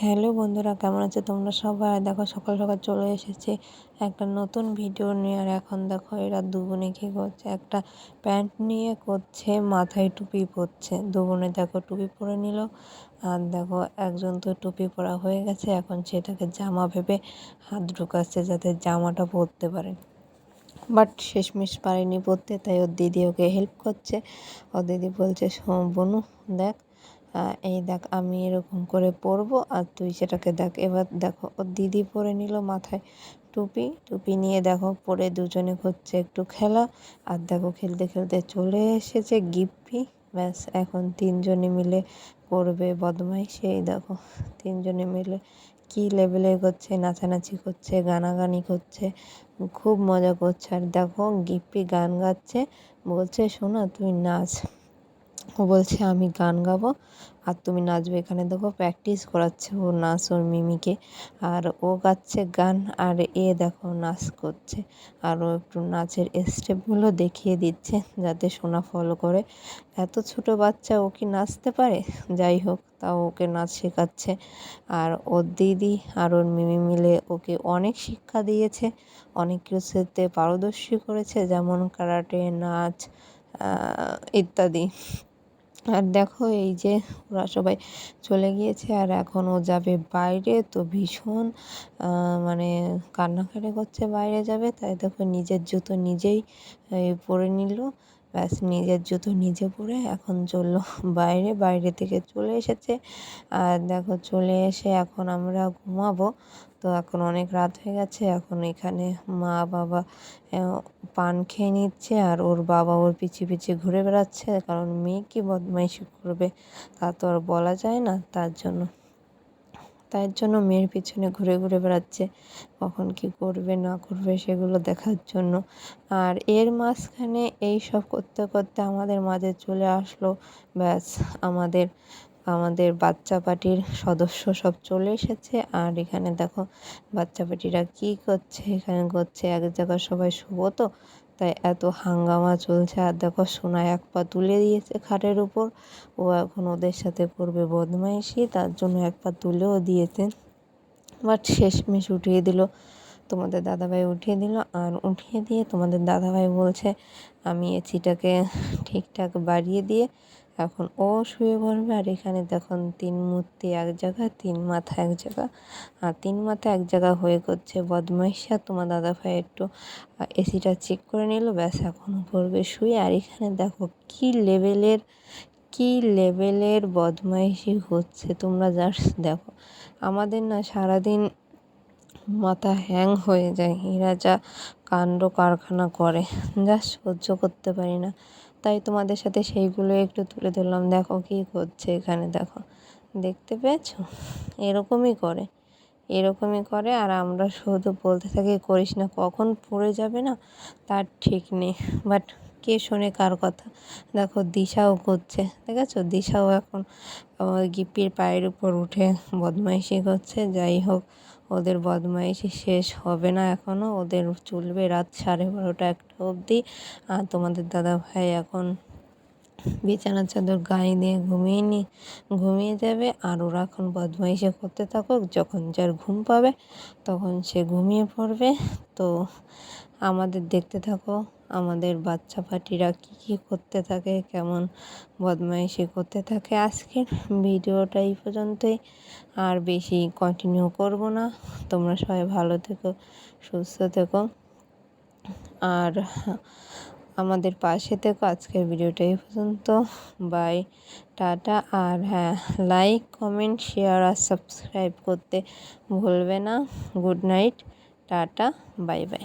Hello বন্ধুরা, কেমন আছে তোমরা সবাই? দেখো, সকাল সকাল চলে এসেছে একটা নতুন ভিডিও নিয়ে। আর এখন দেখো, এরা দুবোনে কী করছে? একটা প্যান্ট নিয়ে করছে, মাথায় টুপি পরছে। দুবোনে দেখো, টুপি পরে নিল। আর দেখো, একজন তো টুপি পরা হয়ে গেছে। এখন সেটাকে জামা ভেবে হাত ঢুকাচ্ছে যাতে জামাটা পরতে পারে। বাট শেষমেশ পারেনি পরতে, তাই ওর দিদি ওকে হেল্প করছে। ওর দিদি বলছে বনু, দেখ এই দেখ, আমি এরকম করে পরবো আর তুই সেটাকে দেখ। এবার দেখো, ওর দিদি পরে নিল মাথায় টুপি। টুপি নিয়ে দেখো, পরে দুজনে করছে একটু খেলা। আর দেখো, খেলতে খেলতে চলে এসেছে গিপ্পি। ব্যাস, এখন তিনজনে মিলে করবে বদমাই সেই দেখো, তিনজনে মিলে কী লেভেলে করছে নাচানাচি করছে, গানাগানি করছে, খুব মজা করছে। আর দেখো, গিপ্পি গান গাচ্ছে। বলছে, শোনো, তুই নাচ। ও বলছে, আমি গান গাবো আর তুমি নাচবে এখানে। দেখো প্র্যাকটিস করাচ্ছে ও নাচ ওর মিমিকে। আর ও গাচ্ছে গান আর এ দেখো নাচ করছে। আর ও একটু নাচের স্টেপগুলো দেখিয়ে দিচ্ছে যাতে সোনা ফলো করে। এত ছোট বাচ্চা ও কি নাচতে পারে? যাই হোক, তাও ওকে নাচ শেখাচ্ছে। আর ওর দিদি আর ওর মিমি মিলে ওকে অনেক শিক্ষা দিয়েছে, অনেক কিছুতে পারদর্শী করেছে, যেমন কারাটে, নাচ ইত্যাদি। আর দেখো এই যে ওরা সবাই চলে গিয়েছে আর এখন ও যাবে বাইরে তো ভীষণ মানে কান্নাকাটি করছে বাইরে যাবে। তাই দেখো নিজের জুতো নিজেই পরে নিল। ব্যাস নিজের জুতো নিজে পরে এখন চলল বাইরে বাইরে থেকে চলে এসেছে। আর দেখো চলে এসে এখন আমরা ঘুমাবো। তো এখন অনেক রাত হয়ে গেছে, এখন এখানে মা বাবা পান খেয়ে নিচ্ছে আর ওর বাবা ওর পিছিয়ে পিছিয়ে ঘুরে বেড়াচ্ছে। কারণ মেয়ে কি বদমাইশি করবে তা তো আর বলা যায় না তার জন্য। তাই জন্য মেয়ের পিছনে ঘুরে ঘুরে বেড়াচ্ছে। কখন কি করবে, না করবে সেগুলো দেখার জন্য। আর এর মাঝখানে এই সব করতে করতে আমাদের মাঝে চলে আসলো, ব্যাস আমাদের আমাদের বাচ্চা পার্টির সদস্য সব চলে এসেছে। আর এখানে দেখো বাচ্চা পার্টিরা কী করছে, এখানে করছে, এক জায়গায় সবাই শুভ তো। তাই এত হাঙ্গামা চলছে আর দেখো সোনা এক পা তুলে দিয়েছে খাটের উপর। ও এখন ওদের সাথে করবে বদমাইশি, তার জন্য এক পা তুলেও দিয়েছে। বাট শেষমেশ উঠিয়ে দিল। তোমাদের দাদাভাই উঠিয়ে দিল আর উঠিয়ে দিয়ে তোমাদের দাদাভাই বলছে, আমি এসিটাকে ঠিকঠাক বাড়িয়ে দিয়ে এখন ও শুয়ে পড়বে আর এখানে দেখুন তিন মূর্তি এক জায়গা, তিন মাথা এক জায়গা। আর তিন মাথা এক জায়গা হয়ে করছে বদমাইশা তোমার দাদা ভাই একটু এসিটা চেক করে নিল। ব্যাস, এখন পড়বে শুয়ে। আর এখানে দেখো কি লেভেলের কি লেভেলের বদমাইশি হচ্ছে তোমরা জাস্ট দেখো। আমাদের না সারাদিন মাথা হ্যাং হয়ে যায়। এরা যা কাণ্ড কারখানা করে। যা সহ্য করতে পারি না। তাই তোমাদের সাথে সেইগুলো একটু তুলে ধরলাম। দেখো কী করছে এখানে, দেখো। দেখতে পেয়েছ? এরকমই করে এরকমই করে। আর আমরা শুধু বলতে থাকি, করিস না, কখন পড়ে যাবে না, তার ঠিক নেই। বাট কে শোনে কার কথা? দেখো, দিশাও করছে, দেখেছ? দিশাও এখন গিপির পায়ের উপর উঠে বদমাইশি করছে। যাই হোক ওদের বদমাইশি শেষ হবে না এখনও ওদের চলবে রাত সাড়ে বারোটা একটা অবধি। আর তোমাদের দাদা ভাই এখন বিছানার চাদর গায়ে দিয়ে ঘুমিয়ে নি ঘুমিয়ে যাবে। আর ওরা এখন বদমাইশি করতে থাকুক। যখন যার ঘুম পাবে, তখন সে ঘুমিয়ে পড়বে। তো আমাদের দেখতে থাকো, আমাদের বাচ্চা পাটিরা কী কী করতে থাকে, কেমন বদমাইশি করতে থাকে। আজকের ভিডিওটা এই পর্যন্তই। আর বেশি কন্টিনিউ করব না। তোমরা সবাই ভালো থেকো, সুস্থ থেকো। আর আমাদের পাশে থেকো। আজকের ভিডিওটা এই পর্যন্ত। Bye tata. আর হ্যাঁ লাইক কমেন্ট শেয়ার আর সাবস্ক্রাইব করতে ভুলবে না। Good night tata bye bye